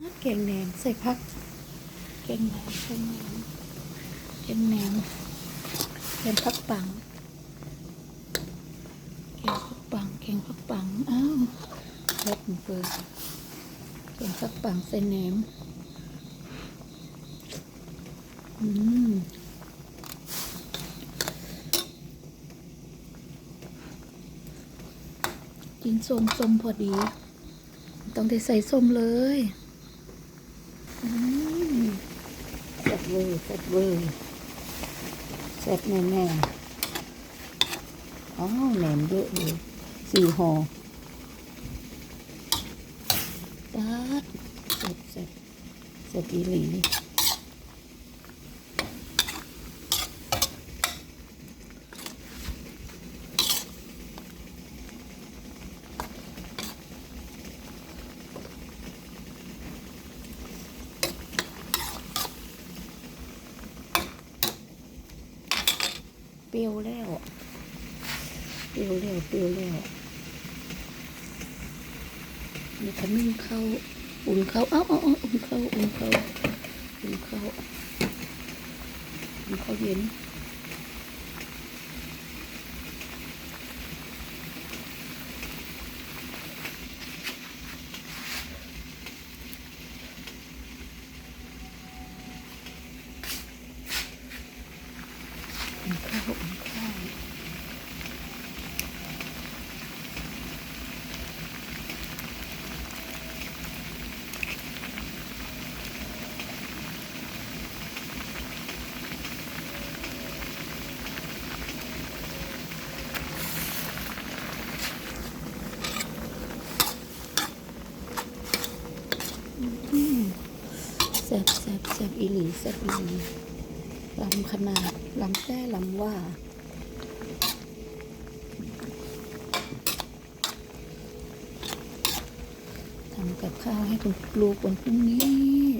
แกงแหนมใส่ผักแกงแหนมแกงแหนมแกงแหนมแกงผักปังแกงผักปังแกงผักปังอ้าวเล็ดมันเปิดแกงผักปังใส่แหนมอืมกินส้มส้มพอดี ต้องได้ใส่ส้มเลย แซ่บเวอร์แซ่บเวอร์แซ่บแน่แน่ๆอ๋อแหนมเยอะเลยสี่ห่อตัดแซ่บแซ่บแซ่บอีหลี เปรี้ยวแล้วเปรี้ยวแล้วเปรี้ยวแล้วนี่ขมิ้นเข้าอุ่นเข้าเอ้าเอ้าเอ้าอุ่นเข้าอุ่นเข้าอุ่นเข้าอุ่นเข้าเย็น อุ่นข้าวอุ่นข้าวอืม แซ่บแซ่บแซ่บอีหลีแซ่บอีหลี ลำขนาดลำแท้ลำว่าทำกับข้าวให้คุณลูกวันพรุ่งนี้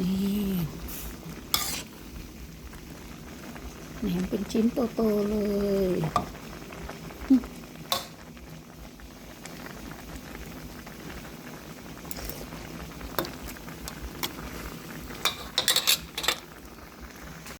นี่ แหนมเป็นชิ้นโตๆเลย